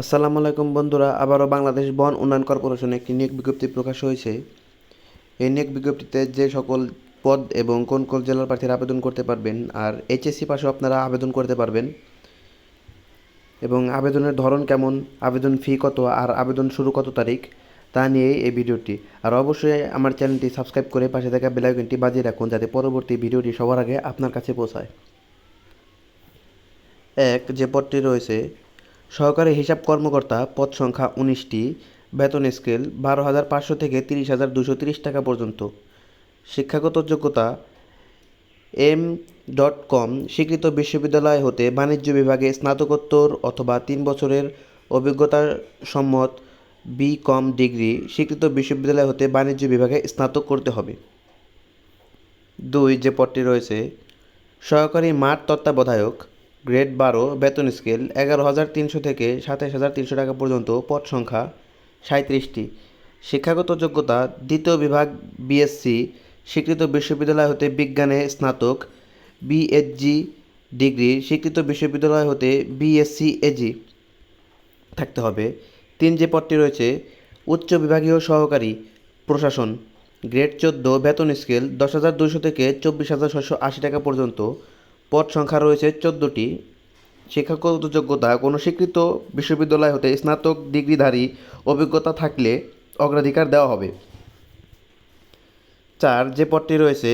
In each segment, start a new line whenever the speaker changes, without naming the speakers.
আসসালামু আলাইকুম বন্ধুরা, আবারও বাংলাদেশ বন উন্নয়ন কর্পোরেশনে একটি নিয়োগ বিজ্ঞপ্তি প্রকাশ হয়েছে। এই নিয়োগ বিজ্ঞপ্তিতে যে সকল পদ এবং কোন কোন জেলার প্রার্থীরা আবেদন করতে পারবেন আর এইচএসসি পাশেও আপনারা আবেদন করতে পারবেন। এবং আবেদনের ধরন কেমন, আবেদন ফি কত আর আবেদন শুরু কত তারিখ, তা নিয়ে এই ভিডিওটি। আর অবশ্যই আমার চ্যানেলটি সাবস্ক্রাইব করে পাশে থাকা বেলাইকনটি বাজিয়ে রাখুন যাতে পরবর্তী ভিডিওটি সবার আগে আপনার কাছে পৌঁছায়। এক, যে পদটি রয়েছে সহকারী হিসাব কর্মকর্তা পদ সংখ্যা উনিশটি, বেতন স্কেল বারো হাজার পাঁচশো থেকে তিরিশ হাজার দুশো তিরিশ টাকা পর্যন্ত। শিক্ষাগত যোগ্যতা এম ডট কম, স্বীকৃত বিশ্ববিদ্যালয় হতে বাণিজ্য বিভাগে স্নাতকোত্তর অথবা তিন বছরের অভিজ্ঞতা সম্মত বি কম ডিগ্রি, স্বীকৃত বিশ্ববিদ্যালয় হতে বাণিজ্য বিভাগে স্নাতক করতে হবে। দুই, যে পদটি রয়েছে, সহকারী মাঠ তত্ত্বাবধায়ক গ্রেড বারো বেতন স্কেল এগারো হাজার তিনশো থেকে সাতাশ হাজার তিনশো টাকা পর্যন্ত পদ সংখ্যা সাঁত্রিশটি শিক্ষাগত যোগ্যতা দ্বিতীয় বিভাগ বিএসসি স্বীকৃত বিশ্ববিদ্যালয় হতে বিজ্ঞানে স্নাতক বিএসজি ডিগ্রি, স্বীকৃত বিশ্ববিদ্যালয় হতে বিএসসি এজি থাকতে হবে। তিন যে পদটি রয়েছে, উচ্চ বিভাগীয় সহকারী প্রশাসন। গ্রেড চোদ্দ বেতন স্কেল দশ হাজার দুশো থেকে চব্বিশ হাজার ছশো আশি টাকা পর্যন্ত পদ সংখ্যা রয়েছে চোদ্দোটি। শিক্ষাগত যোগ্যতা, কোনো স্বীকৃত বিশ্ববিদ্যালয় হতে স্নাতক ডিগ্রিধারী অভিজ্ঞতা থাকলে অগ্রাধিকার দেওয়া হবে। চার, যে পদটি রয়েছে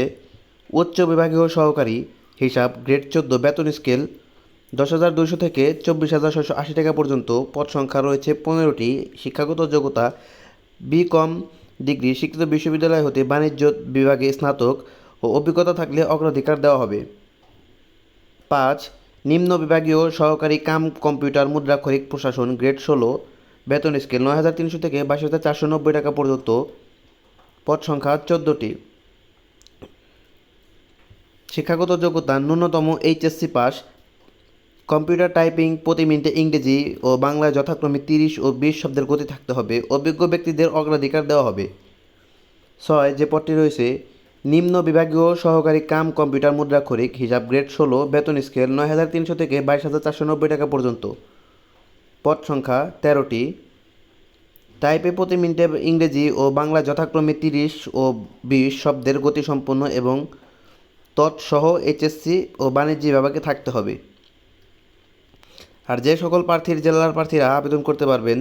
উচ্চ বিভাগীয় সহকারী, হিসাব, গ্রেড চোদ্দ, বেতন স্কেল, দশ হাজার দুশো থেকে চব্বিশ হাজার ছশো আশি টাকা পর্যন্ত, পদ সংখ্যা রয়েছে পনেরোটি। শিক্ষাগত যোগ্যতা বি কম ডিগ্রি, স্বীকৃত বিশ্ববিদ্যালয় হতে বাণিজ্য বিভাগে স্নাতক ও অভিজ্ঞতা থাকলে অগ্রাধিকার দেওয়া হবে। পাঁচ, নিম্ন বিভাগীয় সহকারী কাম কম্পিউটার মুদ্রাক্ষরিক প্রশাসন গ্রেড ষোলো, বেতন স্কেল নয় হাজার তিনশো থেকে বাইশ হাজার চারশো নব্বই টাকা পর্যন্ত। পদ সংখ্যা চোদ্দোটি। শিক্ষাগত যোগ্যতা, ন্যূনতম এইচএসসি পাস, কম্পিউটার টাইপিং প্রতি মিনিটে ইংরেজি ও বাংলায় যথাক্রমে তিরিশ ও বিশ শব্দের গতি থাকতে হবে। অভিজ্ঞ ব্যক্তিদের অগ্রাধিকার দেওয়া হবে। ছয়, যে পদটি রয়েছে নিম্ন বিভাগীয় সহকারী কাম কম্পিউটার মুদ্রাক্ষরিক হিসাব গ্রেড ষোলো, বেতন স্কেল নয় হাজার তিনশো থেকে বাইশ হাজার চারশো নব্বই টাকা পর্যন্ত। পদ সংখ্যা তেরোটি। টাইপে প্রতি মিনিটে ইংরেজি ও বাংলা যথাক্রমে তিরিশ ও বিশ শব্দের গতিসম্পন্ন এবং তৎসহ এইচএসসি ও বাণিজ্য বিভাগে থাকতে হবে। আর যে সকল প্রার্থীর জেলার প্রার্থীরা আবেদন করতে পারবেন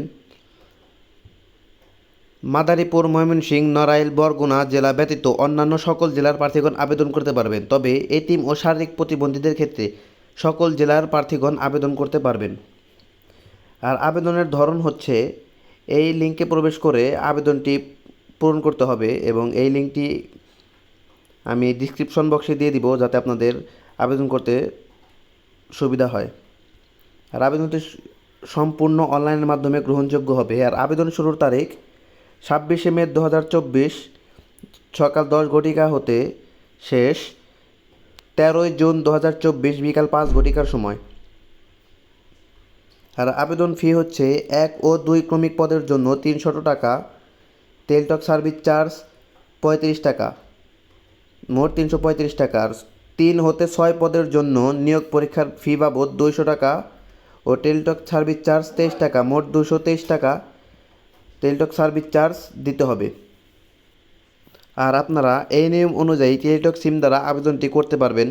মাদারীপুর, ময়মনসিংহ, নড়াইল, বরগুনা জেলা ব্যতীত অন্যান্য সকল জেলার প্রার্থীগণ আবেদন করতে পারবেন। তবে এতিম ও শারীরিক প্রতিবন্ধীদের ক্ষেত্রে সকল জেলার প্রার্থীগণ আবেদন করতে পারবেন। আর আবেদনের ধরন হচ্ছে, এই লিঙ্কে প্রবেশ করে আবেদনটি পূরণ করতে হবে এবং এই লিঙ্কটি আমি ডিসক্রিপশন বক্সে দিয়ে দিব যাতে আপনাদের আবেদন করতে সুবিধা হয়। আর আবেদনটি সম্পূর্ণ অনলাইনের মাধ্যমে গ্রহণযোগ্য হবে। আর আবেদন শুরুর তারিখ ছাব্বিশে মে দু হাজার চব্বিশ সকাল দশ ঘটিকা হতে শেষ, তেরোই জুন দু হাজার চব্বিশ, বিকাল পাঁচ ঘটিকার সময়। আর আবেদন ফি হচ্ছে এক ও দুই ক্রমিক পদের জন্য তিনশত টাকা, তেলটক সার্ভিস চার্জ পঁয়ত্রিশ টাকা, মোট তিনশো পঁয়ত্রিশ টাকা। আর তিন হতে ছয় পদের জন্য নিয়োগ পরীক্ষার ফি বাবদ দুইশো টাকা ও টেলটক সার্ভিস চার্জ তেইশ টাকা, মোট দুশো তেইশ টাকা। টেলটক সার্ভিস চার্জ দিতে হবে। আর আপনারা এই নিয়ম অনুযায়ী টেলিটক সিম দ্বারা আবেদনটি করতে পারবেন।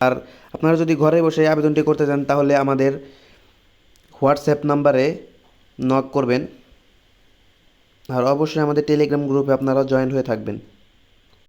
আর আপনারা যদি ঘরে বসে আবেদনটি করতে চান, তাহলে আমাদের হোয়াটসঅ্যাপ নাম্বারে নক করবেন। আর অবশ্যই আমাদের টেলিগ্রাম গ্রুপে আপনারা জয়েন হয়ে থাকবেন।